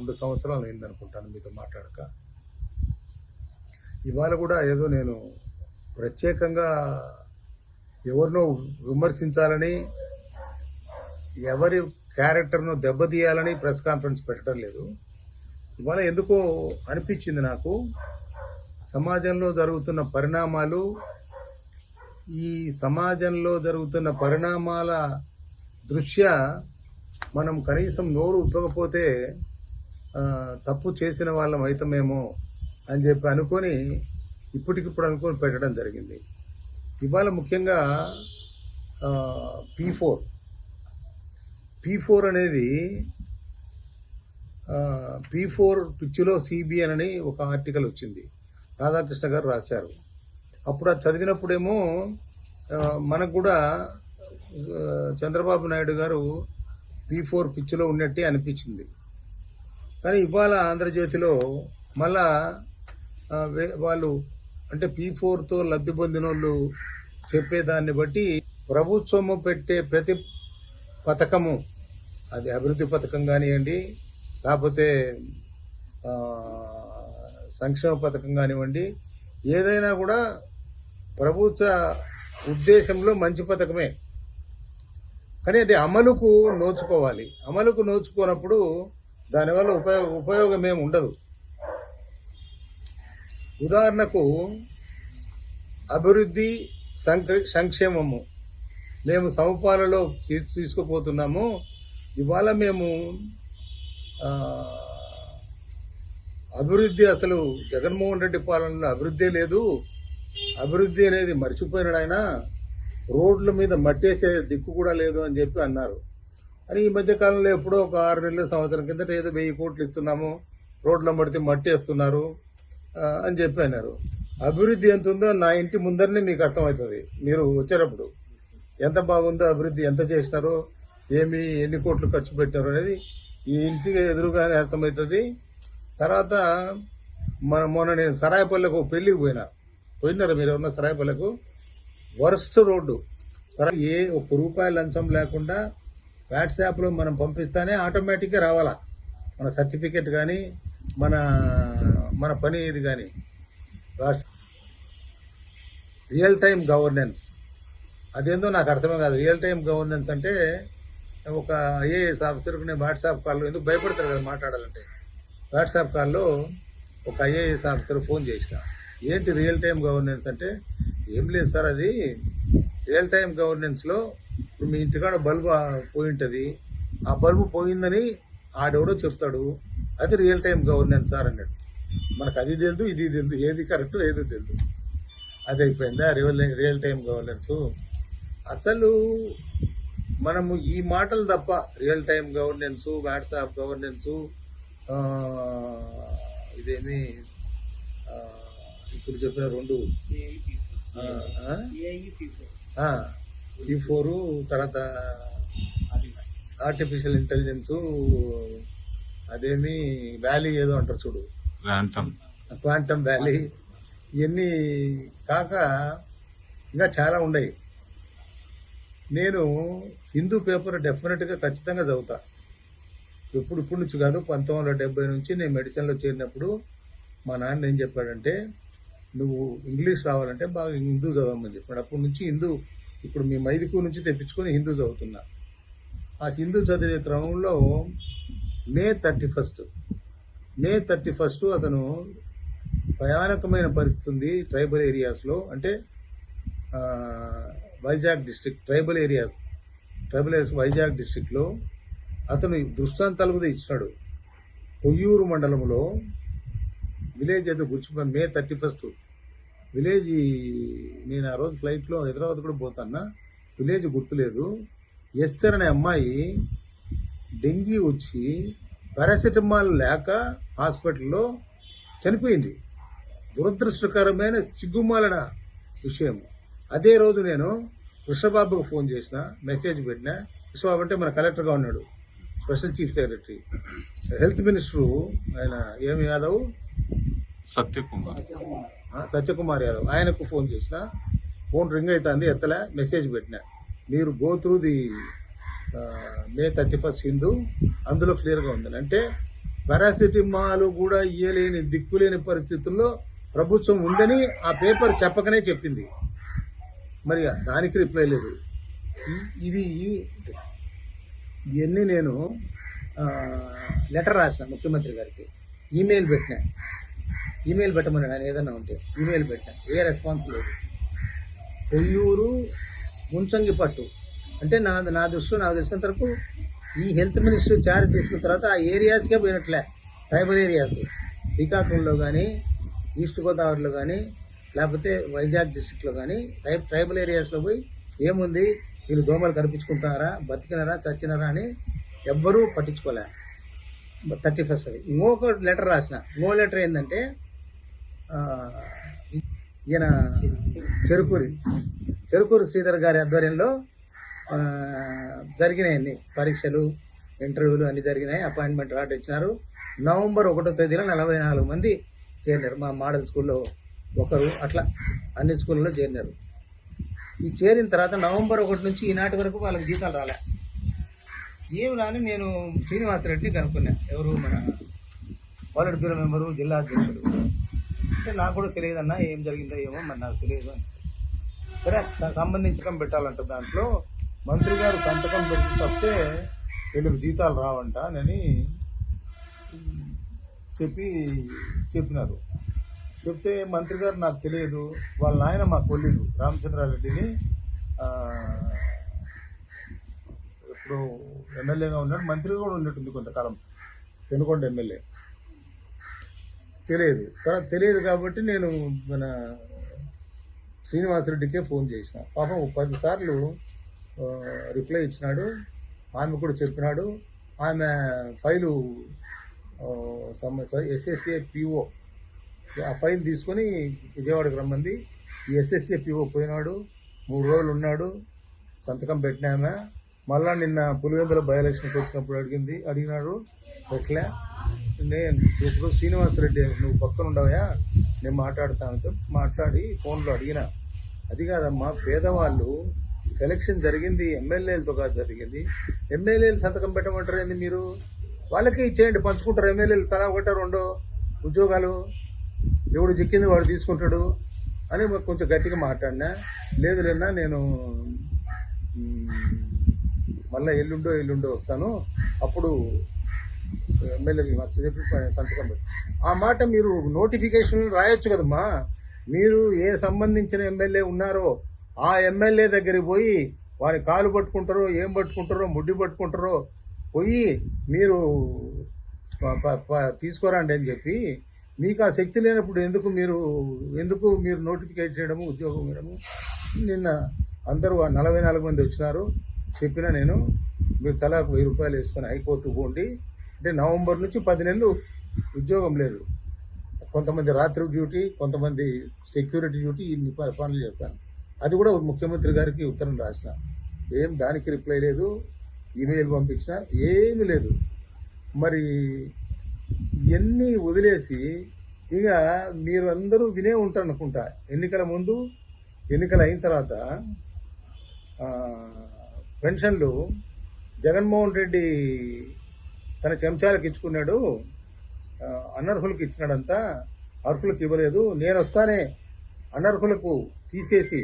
రెండు సంవత్సరాలు అయింది అనుకుంటాను మీతో మాట్లాడక. ఇవాళ కూడా ఏదో నేను ప్రత్యేకంగా ఎవరినో విమర్శించాలని ఎవరి క్యారెక్టర్ను దెబ్బతీయాలని ప్రెస్ కాన్ఫరెన్స్ పెట్టడం లేదు. ఇవాళ ఎందుకో అనిపించింది నాకు సమాజంలో జరుగుతున్న పరిణామాలు ఈ సమాజంలో జరుగుతున్న పరిణామాల దృష్ట్యా మనం కనీసం నోరు ఉప్పకపోతే తప్పు చేసిన వాళ్ళం అవుతామేమో అని చెప్పి అనుకొని ఇప్పటికిప్పుడు అనుకొని పెట్టడం జరిగింది. ఇవాళ ముఖ్యంగా పీ ఫోర్ పీ ఫోర్ అనేది పీ ఫోర్ పిచ్చిలో సిబిఎన్ అని ఒక ఆర్టికల్ వచ్చింది. రాధాకృష్ణ గారు రాశారు. అప్పుడు అది చదివినప్పుడేమో మనకు కూడా చంద్రబాబు నాయుడు గారు పీ ఫోర్ పిచ్చిలో ఉన్నట్టే అనిపించింది. కానీ ఇవాళ ఆంధ్రజ్యోతిలో మళ్ళా వాళ్ళు అంటే పీ ఫోర్తో లబ్ధి పొందిన వాళ్ళు చెప్పేదాన్ని బట్టి ప్రభుత్వము పెట్టే ప్రతి పథకము అది అభివృద్ధి పథకం కానివ్వండి లేకపోతే సంక్షేమ పథకం కానివ్వండి ఏదైనా కూడా ప్రభుత్వ ఉద్దేశంలో మంచి పథకమే. కానీ అది అమలుకు నోచుకోవాలి. అమలుకు నోచుకోనప్పుడు దానివల్ల ఉపయోగ ఉపయోగం ఏమి ఉండదు. ఉదాహరణకు అభివృద్ధి సంక- సంక్షేమము. మేము సమపాలలో తీసుకుపోతున్నాము. ఇవాళ మేము అభివృద్ధి అసలు జగన్మోహన్ రెడ్డి పాలనలో అభివృద్ధి లేదు. అభివృద్ధి అనేది మర్చిపోయినాడు ఆయన. రోడ్ల మీద మట్టేసే దిక్కు కూడా లేదు అని చెప్పి అన్నారు. అని ఈ మధ్య కాలంలో ఎప్పుడో ఒక ఆరు నెలల సంవత్సరం కిందట ఏదో వెయ్యి కోట్లు ఇస్తున్నాము రోడ్ల పడితే మట్టి వేస్తున్నారు అని చెప్పి అన్నారు. అభివృద్ధి ఎంత ఉందో నా ఇంటి ముందరనే మీకు అర్థమవుతుంది. మీరు వచ్చేటప్పుడు ఎంత బాగుందో అభివృద్ధి ఎంత చేసినారో ఏమి ఎన్ని కోట్లు ఖర్చు పెట్టారు అనేది ఈ ఇంటికి ఎదురుగానే అర్థమవుతుంది. తర్వాత మన మొన్న నేను సరాయపల్లెకు ఒక పోయినా. పోయినారా మీరు ఎవరన్నా సరాయపల్లెకు? Worst road. సరే ఏ ఒక్క రూపాయి లంచం లేకుండా వాట్సాప్లో మనం పంపిస్తానే ఆటోమేటిక్గా రావాలా. మన సర్టిఫికెట్ కానీ మన మన పని ఇది కానీ రియల్ టైం గవర్నెన్స్. అదేందో నాకు అర్థమే కాదు. రియల్ టైం గవర్నెన్స్ అంటే ఒక ఐఏఎస్ ఆఫీసర్కి నేను వాట్సాప్ కాల్లో ఎందుకు భయపడతారు కదా మాట్లాడాలంటే. వాట్సాప్ కాల్లో ఒక ఐఏఎస్ ఆఫీసర్ ఫోన్ చేసిన. ఏంటి రియల్ టైం గవర్నెన్స్ అంటే? ఏం లేదు సార్ అది. రియల్ టైం గవర్నెన్స్లో ఇప్పుడు మీ ఇంటికాడ బల్బు పోయి ఉంటుంది ఆ బల్బు పోయిందని ఆడెవడో చెప్తాడు. అది రియల్ టైం గవర్నెన్స్ సార్ అన్నాడు. మనకు అది తెలుదు ఇది తెలుదు ఏది కరెక్ట్ ఏది తెలుదు. అది అయిపోయిందా? Real real time governance. అసలు మనము ఈ మాటలు తప్ప real time governance WhatsApp governance ఇదేమి ఇప్పుడు చెప్పిన రెండు. ఈ ఫోర్ తర్వాత ఆర్టిఫిషియల్ ఇంటెలిజెన్స్ అదేమి వ్యాలీ ఏదో అంటారు చూడు. క్వాంటమ్ వ్యాలీ ఇవన్నీ కాక ఇంకా చాలా ఉన్నాయి. నేను హిందూ పేపర్ డెఫినెట్గా ఖచ్చితంగా చదువుతా. ఎప్పుడు ఇప్పుడు నుంచి కాదు పంతొమ్మిది వందల డెబ్బై నుంచి నేను మెడిసిన్లో చేరినప్పుడు మా నాన్న ఏం చెప్పాడంటే నువ్వు ఇంగ్లీష్ రావాలంటే బాగా హిందూ చదవమని చెప్పాడు. అప్పటి నుంచి హిందూ ఇప్పుడు మీ మైదుకు నుంచి తెప్పించుకొని హిందూ చదువుతున్నా. ఆ హిందూ చదివే క్రమంలో May thirty first. May thirty first అతను భయానకమైన పరిస్థితి ఉంది ట్రైబల్ ఏరియాస్లో. అంటే Vizag district tribal areas tribal areas Vizag డిస్ట్రిక్ట్లో అతను దృష్టాంతాలు కూడా ఇచ్చినాడు కొయ్యూరు మండలంలో విలేజ్ ఏదో గుర్చిపోయి మే థర్టీ ఫస్ట్. విలేజ్ నేను ఆ రోజు ఫ్లైట్లో హైదరాబాద్ కూడా పోతాన్నా. విలేజ్ గుర్తులేదు. ఎస్తర్ అనే అమ్మాయి డెంగీ వచ్చి పారాసిటమాల్ లేక హాస్పిటల్లో చనిపోయింది. దురదృష్టకరమైన సిగ్గుమాలిన విషయం. అదే రోజు నేను కృష్ణబాబుకు ఫోన్ చేసిన మెసేజ్ పెట్టిన. కృష్ణబాబు అంటే మన కలెక్టర్గా ఉన్నాడు. Special chief secretary. Health minister ఆయన ఏమి యాదవ్? సత్యకుమార్. సత్యకుమార్ యాదవ్. ఆయనకు ఫోన్ చేసిన. ఫోన్ రింగ్ అవుతుంది ఎత్తలే మెసేజ్ పెట్టిన. మీరు go through the May thirty first Hindu. అందులో క్లియర్గా ఉంది అంటే పారాసిటమాల్ కూడా ఇయ్యలేని దిక్కులేని పరిస్థితుల్లో ప్రభుత్వం ఉందని ఆ పేపర్ చెప్పకనే చెప్పింది. మరి దానికి రిప్లై లేదు. ఈ- ఇది ఇవన్నీ నేను లెటర్ రాసిన ముఖ్యమంత్రి గారికి. ఈమెయిల్ పెట్టినా. ఈమెయిల్ పెట్టమని ఆయన ఏదైనా ఉంటే ఈమెయిల్ పెట్టినా ఏ రెస్పాన్స్ లేదు. కొయ్యూరు ముంచంగి పట్టు. అంటే నా నా దృష్టిలో నాకు తెలిసినంత వరకు ఈ హెల్త్ మినిస్టర్ చార్జ్ తీసుకున్న తర్వాత ఆ ఏరియాస్కే పోయినట్లే. Tribal areas. శ్రీకాకుళంలో కానీ ఈస్ట్ గోదావరిలో కానీ లేకపోతే వైజాగ్ డిస్టిక్లో కానీ ట్రై ట్రైబల్ ఏరియాస్లో పోయి ఏముంది? వీళ్ళు దోమలు కనిపించుకుంటున్నారా బతికినారా? చచ్చినారా అని ఎవ్వరూ పట్టించుకోలే. థర్టీ ఫస్ట్ అది. ఇంకొక లెటర్ రాసిన. ఇంకో లెటర్ ఏంటంటే ఈయన చెరుకూరి చెరుకూరు శ్రీధర్ గారి ఆధ్వర్యంలో జరిగినాయి అన్ని పరీక్షలు ఇంటర్వ్యూలు అన్ని జరిగినాయి అపాయింట్మెంట్ రాట్ ఇచ్చినారు. నవంబర్ ఒకటో తేదీలో నలభై నాలుగు మంది చేరినారు. మా మోడల్ స్కూల్లో ఒకరు అట్లా అన్ని స్కూళ్ళలో చేరినారు. ఈ చేరిన తర్వాత నవంబర్ ఒకటి నుంచి ఈనాటి వరకు వాళ్ళకి జీతాలు రాలే. ఏమి రాని నేను శ్రీనివాసరెడ్డిని కనుక్కున్నాను ఎవరు మన పాలిట్ బ్యూరో మెంబరు జిల్లా అధ్యక్షుడు. అంటే నాకు కూడా తెలియదన్నా ఏం జరిగిందో ఏమో మరి నాకు తెలియదు అని. సరే సంబంధించడం పెట్టాలంట దాంట్లో. మంత్రి గారు సంతకం పెట్టి తప్పితే వీళ్ళకి జీతాలు రావంట అని చెప్పి చెప్పినారు. చెప్తే మంత్రి గారు నాకు తెలియదు వాళ్ళ నాయన మా కొల్లీలు రామచంద్రారెడ్డిని. ఇప్పుడు ఎమ్మెల్యేగా ఉన్నాడు మంత్రిగా కూడా ఉన్నట్టుంది కొంతకాలం పెనుకొండ ఎమ్మెల్యే. తెలియదు. తర్వాత తెలియదు కాబట్టి నేను మన శ్రీనివాసరెడ్డికే ఫోన్ చేసిన. పాపం పదిసార్లు రిప్లై ఇచ్చినాడు. ఆమె కూడా చెప్పినాడు. ఆమె ఫైలు ఎస్ఎస్ఏ పిఓ. ఆ ఫైల్ తీసుకొని విజయవాడకు రమ్మంది. ఈ ఎస్ఎస్ఏ పిఓ పోయినాడు. మూడు రోజులు ఉన్నాడు. సంతకం పెట్టినామె మళ్ళా నిన్న పులివెందుల బై ఎలక్షన్కి వచ్చినప్పుడు అడిగింది. అడిగినాడు ఎట్లా నేను ఇప్పుడు శ్రీనివాసరెడ్డి నువ్వు పక్కన ఉండవయా నేను మాట్లాడతాను మాట్లాడి ఫోన్లో అడిగిన. అది కాదమ్మా పేదవాళ్ళు సెలక్షన్ జరిగింది ఎమ్మెల్యేలతో కాదు జరిగింది. ఎమ్మెల్యేలు సంతకం పెట్టమంటారు ఏంది మీరు? వాళ్ళకే ఇచ్చేయండి పంచుకుంటారు. ఎమ్మెల్యేలు తలా ఒకటో రెండో ఉద్యోగాలు. ఎవడు చిక్కింది వాడు తీసుకుంటాడు అని మాకు కొంచెం గట్టిగా మాట్లాడినా. లేదు లేనా నేను మళ్ళీ ఎల్లుండో ఎల్లుండో వస్తాను. అప్పుడు ఎమ్మెల్యేకి నచ్చ చెప్పి సంతకం పెట్టి ఆ మాట మీరు నోటిఫికేషన్ రాయొచ్చు కదమ్మా. మీరు ఏ సంబంధించిన ఎమ్మెల్యే ఉన్నారో ఆ ఎమ్మెల్యే దగ్గరికి పోయి వారి కాలు పట్టుకుంటారో ఏం పట్టుకుంటారో ముడ్డి పట్టుకుంటారో పోయి మీరు తీసుకోరండి అని చెప్పి మీకు ఆ శక్తి లేనప్పుడు ఎందుకు మీరు ఎందుకు మీరు నోటిఫికేట్ చేయడము ఉద్యోగం ఇవ్వడము? నిన్న అందరూ నలభై నాలుగు మంది వచ్చినారు. చెప్పిన నేను మీరు తలాకు వెయ్యి రూపాయలు వేసుకొని హైకోర్టు పోండి. అంటే నవంబర్ నుంచి పది నెలలు ఉద్యోగం లేదు. కొంతమంది రాత్రి డ్యూటీ కొంతమంది సెక్యూరిటీ డ్యూటీ ఇన్ని పనులు చేస్తాను అది కూడా ముఖ్యమంత్రి గారికి ఉత్తరం రాసిన. ఏం దానికి రిప్లై లేదు ఈమెయిల్ పంపించిన ఏమీ లేదు. మరి ఇవన్నీ వదిలేసి ఇక మీరు అందరూ వినే ఉంటారు అనుకుంటా. ఎన్నికల ముందు ఎన్నికలు అయిన తర్వాత పెన్షన్లు జగన్మోహన్ రెడ్డి తన చెంచాలకు ఇచ్చుకున్నాడు. అనర్హులకు ఇచ్చినాడంతా అర్హులకు ఇవ్వలేదు. నేను వస్తానే అనర్హులకు తీసేసి